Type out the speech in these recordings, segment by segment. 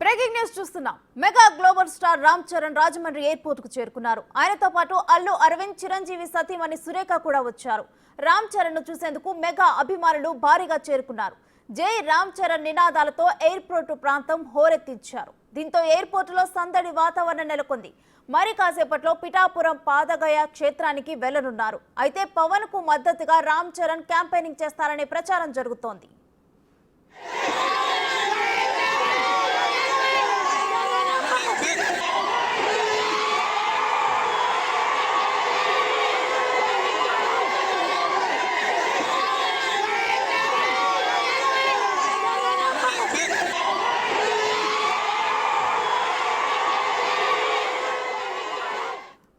Breaking news చూస్తున్నాం. Mega global star Ram Charan Rajahmundry ఎయిర్పోర్ట్కు చేరుకున్నారు. ఆయనతో పాటు అల్లు అరవింద్ చిరంజీవి సతీమణి సురేఖ కూడా వచ్చారు. రామ్ చరణ్ను చూసేందుకు మెగా అభిమానులు భారీగా చేరుకున్నారు. జై రామ్ చరణ్ నినాదాలతో ఎయిర్పోర్ట్ ప్రాంతం హోరెత్తించారు. దీంతో ఎయిర్పోర్ట్లో సందడి వాతావరణం నెలకొంది. మరి కాసేపట్లో పిఠాపురం పాదగయ క్షేత్రానికి వెళ్ళనున్నారు. అయితే పవన్కు మద్దతుగా రామ్ చరణ్ క్యాంపెయినింగ్ చేస్తారనే ప్రచారం జరుగుతోంది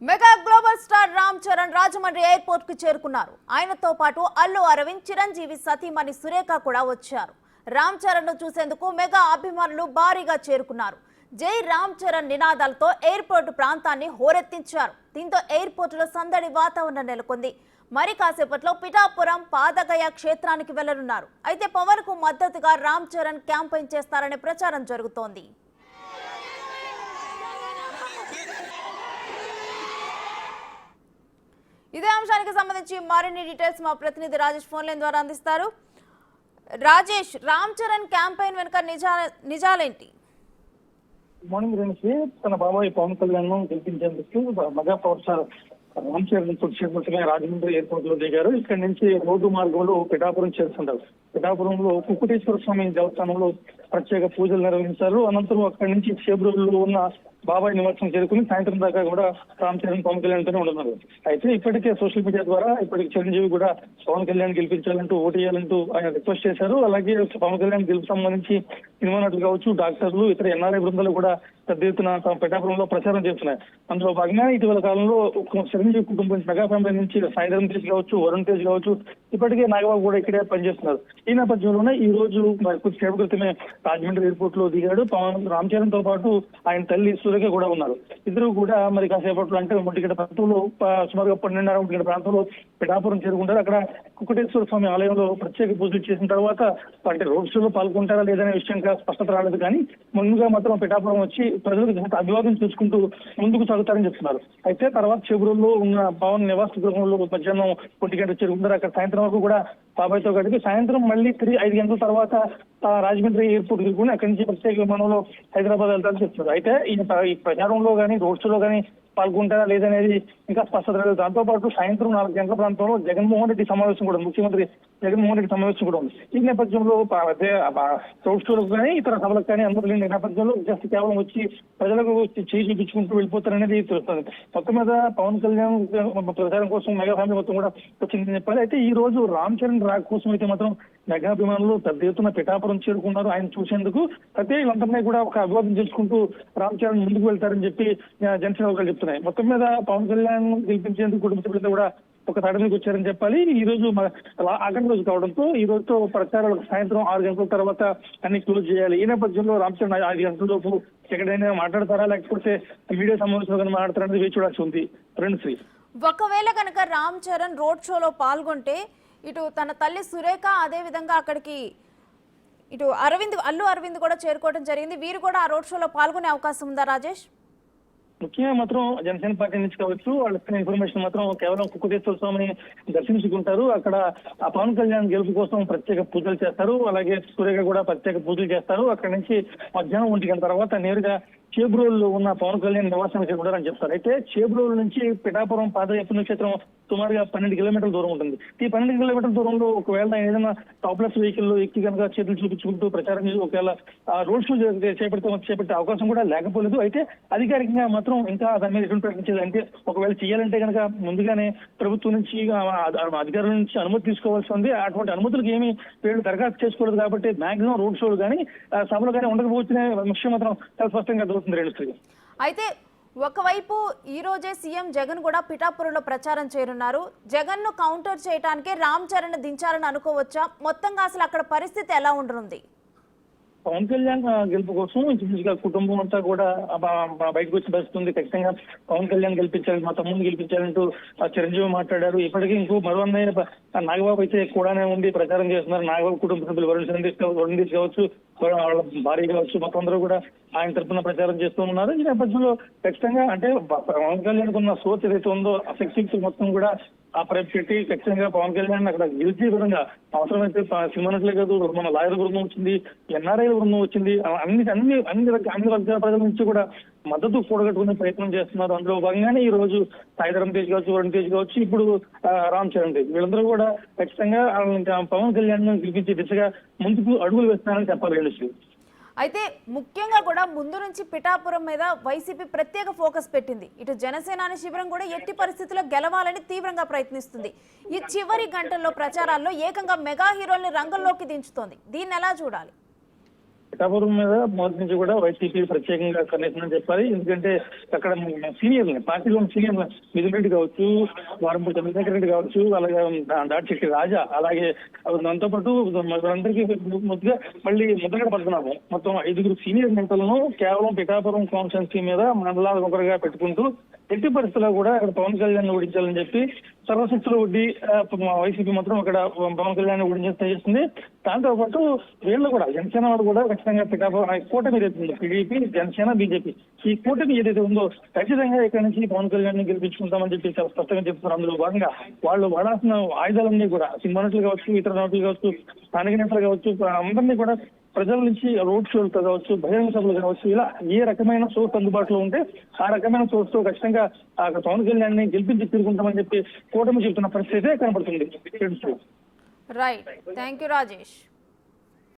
mega global star Ram Charan Rajahmundry ఎయిర్పోర్ట్కు చేరుకున్నారు. ఆయనతో పాటు అల్లు అరవింద్ చిరంజీవి సతీమణి సురేఖ కూడా వచ్చారు. రామ్ చరణ్ను చూసేందుకు మెగా అభిమానులు భారీగా చేరుకున్నారు. జై రామ్ చరణ్ నినాదాలతో ఎయిర్పోర్ట్ ప్రాంతాన్ని హోరెత్తించారు. దీంతో ఎయిర్పోర్ట్లో సందడి వాతావరణం నెలకొంది. మరి కాసేపట్లో పిఠాపురం పాదగయ క్షేత్రానికి వెళ్ళనున్నారు. అయితే పవన్కు మద్దతుగా రామ్ చరణ్ క్యాంపెయిన్ చేస్తారనే ప్రచారం జరుగుతోంది. ఇదే అంశానికి సంబంధించి మరిన్ని డీటెయిల్స్ మా ప్రతినిధి రాజేష్ ఫోన్ లైన్ ద్వారా అందిస్తారు. రాజేష్ రామ్ చరణ్ క్యాంపెయిన్ వెనుక నిజా నిజాలేంటి? మార్నింగ్ రేణుకి తన బాబాయ్ పవన్ కళ్యాణ్ను గెలిపించేందుకు mega power star Ram Charan సురక్షితంగా రాజమండ్రి ఎయిర్పోర్ట్లో దిగారు. ఇక్కడ నుంచి రోడ్డు మార్గంలో పిఠాపురం చేస్తుంటారు పిఠాపురంలో కుక్కుటేశ్వర స్వామి దేవస్థానంలో ప్రత్యేక పూజలు నిర్వహించారు అనంతరం అక్కడి నుంచి చేబ్రోలులో ఉన్న బాబాయ్ నివాసం చేరుకుని సాయంత్రం దాకా కూడా రామ్ చరణ్ పవన్ కళ్యాణ్ ఉంటున్నారు. ఉన్నారు అయితే ఇప్పటికే సోషల్ మీడియా ద్వారా ఇప్పటికి చిరంజీవి కూడా పవన్ కళ్యాణ్ గెలిపించాలంటూ ఓటు చేయాలంటూ ఆయన రిక్వెస్ట్ చేశారు. అలాగే పవన్ కళ్యాణ్ గెలుపు సంబంధించి సినిమా నటులు కావచ్చు డాక్టర్లు ఇతర ఎన్ఆర్ఐ బృందాలు కూడా పెద్ద ఎత్తున తమ పిఠాపురంలో ప్రచారం చేస్తున్నాయి. అందులో భాగంగా ఇటీవల కాలంలో చిరంజీవి కుటుంబం మెగా ఫ్యామిలీ నుంచి సాయంత్రం తేజ్ కావచ్చు వరుణ్ తేజ్ కావచ్చు ఇప్పటికే నాగబాబు కూడా ఇక్కడే పనిచేస్తున్నారు. ఈ నేపథ్యంలోనే ఈ రోజు మరి సేపు క్రితమే రాజమండ్రి ఎయిర్పోర్ట్లో దిగాడు. పవన్ రామ్ చరణ్తో పాటు ఆయన తల్లి సురేఖ కూడా ఉన్నారు. ఇద్దరు కూడా మరి కాసేపట్లో అంటే ఒంటిగంట ప్రాంతంలో సుమారుగా పన్నెండున్నర ఒంటిగంట ప్రాంతంలో పిఠాపురం చేరుకుంటారు. అక్కడ కుక్కటేశ్వర స్వామి ఆలయంలో ప్రత్యేక పూజలు చేసిన తర్వాత అంటే రోడ్ షోలో పాల్గొంటారా లేదనే విషయం స్పష్టత రాలేదు. కానీ ముందుగా మాత్రం పిఠాపురం వచ్చి ప్రజలకు అభివాదం చేసుకుంటూ ముందుకు సాగుతారని చెప్తున్నారు. అయితే తర్వాత చెబురుల్లో ఉన్న పవన్ నివాస గృహంలో మధ్యాహ్నం ఒంటిగంట చేరుకుంటారు. అక్కడ సాయంత్రం వరకు కూడా బాబాయ్తో గడిపి సాయంత్రం మళ్ళీ తిరిగి ఐదు గంటల తర్వాత రాజమండ్రి ఎయిర్పోర్ట్ దిగుకుని అక్కడి నుంచి ప్రత్యేక విమానంలో హైదరాబాద్ వెళ్తారని చెప్తున్నారు. అయితే ఈ ఈ ప్రచారంలో కానీ రోడ్ షోలో కానీ పాల్గొంటారా లేదనేది ఇంకా స్పష్టత లేదు. దాంతో పాటు సాయంత్రం నాలుగు గంటల ప్రాంతంలో జగన్మోహన్ రెడ్డి సమావేశం కూడా ముఖ్యమంత్రి జగన్మోహన్ రెడ్డి సమావేశం కూడా ఉంది. ఈ నేపథ్యంలో ప- రోడ్ షోలకు కానీ ఇతర సభలకు కానీ అందరూ లేని నేపథ్యంలో జస్ట్ కేవలం వచ్చి ప్రజలకు చేయి చూపించుకుంటూ వెళ్ళిపోతారనేది తెలుస్తుంది. మొత్తం మీద పవన్ కళ్యాణ్ ప్రచారం కోసం మెగా ఫ్యామిలీ మొత్తం కూడా వచ్చిందని చెప్పాలి. అయితే ఈ రోజు రామ్ చరణ్ రాక్ కోసం అయితే మాత్రం మెగాభిమానులు పెద్ద ఎత్తున పిఠాపురం చేరుకున్నారు. ఆయన చూసేందుకు అయితే వీళ్ళందరినీ కూడా ఒక అభివాదం చేసుకుంటూ రామ్ చరణ్ ముందుకు వెళ్తారని చెప్పి జనసేన వర్గాలు చెప్తున్నాయి. మొత్తం మీద పవన్ కళ్యాణ్ గెలిపించేందుకు కుటుంబ సభ్యులతో కూడా ఒక తడ వచ్చారని చెప్పాలి. ఈ రోజు మ- ఆఖరి రోజు కావడంతో ఈ రోజుతో ప్రచారాలకు సాయంత్రం ఆరు గంటల తర్వాత అన్ని క్లోజ్ చేయాలి. ఈ నేపథ్యంలో రామ్ చరణ్ ఐదు గంటల లోపు ఎక్కడైనా మాట్లాడతారా? లేకపోతే మీడియా సమావేశంలో కానీ వేచి చూడాల్సి ఉంది. రెండు శ్రీ. ఒకవేళ కనుక రామ్ చరణ్ రోడ్ షోలో పాల్గొంటే ఇటు తన తల్లి సురేఖ అదే విధంగా అక్కడికి ఇటు అరవింద్ అల్లు అరవింద్ కూడా చేరుకోవడం జరిగింది. వీరు కూడా ఆ రోడ్ షోలో పాల్గొనే అవకాశం ఉందా రాజేష్? ముఖ్యంగా మాత్రం జనసేన పార్టీ నుంచి కావచ్చు వాళ్ళు ఇచ్చిన ఇన్ఫర్మేషన్ మాత్రం కేవలం కుక్కుటేశ్వర స్వామిని దర్శించుకుంటారు. అక్కడ ఆ పవన్ కళ్యాణ్ గెలుపు కోసం ప్రత్యేక పూజలు చేస్తారు. అలాగే సూర్యగా కూడా ప్రత్యేక పూజలు చేస్తారు. అక్కడ నుంచి మధ్యాహ్నం ఒంటి గంట తర్వాత నేరుగా చేబ్రోల్లో ఉన్న పవన్ కళ్యాణ్ నివాసానికి చేరుకుంటారని చెప్తారు. అయితే చేబ్రోల్ నుంచి పిఠాపురం పాదయాత్ర పుణ్యక్షేత్రం సుమారుగా పన్నెండు కిలోమీటర్ల దూరం ఉంటుంది. ఈ పన్నెండు కిలోమీటర్ల దూరంలో ఒకవేళ ఏదైనా టాప్లెస్ వెహికల్ ఎక్కి కనుక చేతులు చూపించుకుంటూ ప్రచారం చేసి ఒకవేళ రోడ్ షో చేపడితే చేపట్టే అవకాశం కూడా లేకపోలేదు. అయితే అధికారికంగా మాత్రం ఇంకా దాని మీద ఎటువంటి ప్రకటించేది అంటే ఒకవేళ చేయాలంటే కనుక ముందుగానే ప్రభుత్వం నుంచి అధికారుల నుంచి అనుమతి తీసుకోవాల్సి ఉంది. అటువంటి అనుమతులకు ఏమి వీళ్ళు దరఖాస్తు చేసుకోలేదు కాబట్టి మాక్సిమం రోడ్ షోలు కానీ సభలు కానీ ఉండకపోతున్న విషయం మాత్రం చాలా స్పష్టంగా దొరుకుతుంది రేణుశ్రీ అయితే ఒకవైపు ఈ రోజే సీఎం జగన్ కూడా పిఠాపురంలో ప్రచారం చేరున్నారు జగన్ను కౌంటర్ చేయడానికే రామ్ చరణ్ దించాలని అనుకోవచ్చా? మొత్తంగా అసలు అక్కడ పరిస్థితి ఎలా ఉంటుంది పవన్ కళ్యాణ్ గెలుపు కోసం కుటుంబం అంతా కూడా బయటకు వచ్చి బస్తుంది ఖచ్చితంగా పవన్ కళ్యాణ్ గెలిపించాలి మా తమ్ముడిని గెలిపించాలంటూ చిరంజీవి మాట్లాడారు. ఇప్పటికీ ఇంకో మరో నాగబాబు అయితే కూడానే ఉండి ప్రచారం చేస్తున్నారు. నాగబాబు కుటుంబ సభ్యులు వరుణ్ సందీష్ వరుణ్ కావచ్చు. వాళ్ళ భారీగా కావచ్చు మొత్తం అందరూ కూడా ఆయన తరఫున ప్రచారం చేస్తూ ఉన్నారు. ఈ నేపథ్యంలో ఖచ్చితంగా అంటే పవన్ కళ్యాణ్ ఉన్న సోచ్ ఏదైతే ఉందో ఆ శక్తి మొత్తం కూడా ఆ ప్రైప్ పెట్టి ఖచ్చితంగా పవన్ కళ్యాణ్ అక్కడ గెలిచే విధంగా అవసరమైతే ప- సినిమా నటులే కాదు మన లాయర్ బృందం వచ్చింది ఎన్ఆర్ఐ బృందం వచ్చింది అన్ని అన్ని అన్ని అన్ని వర్గాల ప్రజల నుంచి కూడా మద్దతు కూడగట్టుకునే ప్రయత్నం చేస్తున్నారు అందులో భాగంగానే ఈ రోజు సాయిధరం తేజ్ కావచ్చు వరుణ్ తేజ్ కావచ్చు ఇప్పుడు రామ్ చరణ్ తేజ్. వీళ్ళందరూ కూడా ఖచ్చితంగా పవన్ కళ్యాణ్ గెలిపించే దిశగా ముందుకు అడుగులు వేస్తున్నారని చెప్పాలి. ఇండస్ట్రీ అయితే ముఖ్యంగా కూడా ముందు నుంచి పిఠాపురం మీద వైసీపీ ప్రత్యేక ఫోకస్ పెట్టింది. ఇటు జనసేనాని శిబిరం కూడా ఎట్టి పరిస్థితుల్లో గెలవాలని తీవ్రంగా ప్రయత్నిస్తుంది. ఈ చివరి గంటల్లో ప్రచారాల్లో ఏకంగా మెగా హీరోల్ని రంగంలోకి దించుతోంది. దీన్ని ఎలా చూడాలి? పిఠాపురం మీద మొదటి నుంచి కూడా వైసీపీ ప్రత్యేకంగా కనెక్షన్ చెప్పాలి. ఎందుకంటే అక్కడ సీనియర్ పార్టీలో సీనియర్ మిథున్ రెడ్డి కావచ్చు వారంపూడి చంద్రశేఖర్ రెడ్డి కావచ్చు అలాగే డాట్ రాజా అలాగే దాంతో పాటు మనందరికీ ముద్దుగా మళ్ళీ ముద్దగడ పడుతున్నాము మొత్తం ఐదుగురు సీనియర్ నేతలను కేవలం పిఠాపురం కాన్స్టిట్యున్సీ మీద మండలాల ఒకరిగా పెట్టుకుంటూ ఎట్టి పరిస్థితుల్లో కూడా అక్కడ పవన్ కళ్యాణ్ ఓడించాలని చెప్పి సర్వశక్తులు వడ్డీ వైసీపీ మాత్రం అక్కడ పవన్ కళ్యాణ్ ఓడించే చేస్తుంది దాంతో పాటు వీళ్ళు కూడా జనసేన వాడు కూడా ఖచ్చితంగా పిఠాపురం కూటమి ఏదైతే ఉందో టీడీపీ జనసేన బీజేపీ ఈ కూటమి ఏదైతే ఉందో ఖచ్చితంగా ఇక్కడ నుంచి పవన్ కళ్యాణ్ని గెలిపించుకుంటామని చెప్పి చాలా స్పష్టంగా చెప్తున్నారు. అందులో భాగంగా వాళ్ళు వాడాల్సిన ఆయుధాలన్నీ కూడా సింహనట్లు కావచ్చు ఇతర నటులు కావచ్చు స్థానిక నేతలు కావచ్చు అందరినీ కూడా ప్రజల నుంచి రోడ్ షోలు కావచ్చు బహిరంగ సభలు కావచ్చు ఇలా ఏ రకమైన సోర్స్ అందుబాటులో ఉంటే ఆ రకమైన సోర్స్తో ఖచ్చితంగా ఆ పవన్ కళ్యాణ్ని గెలిపించి తీరుకుంటామని చెప్పి కూటమి చెబుతున్న పరిస్థితి కనబడుతుంది రైట్ థ్యాంక్ యూ రాజేష్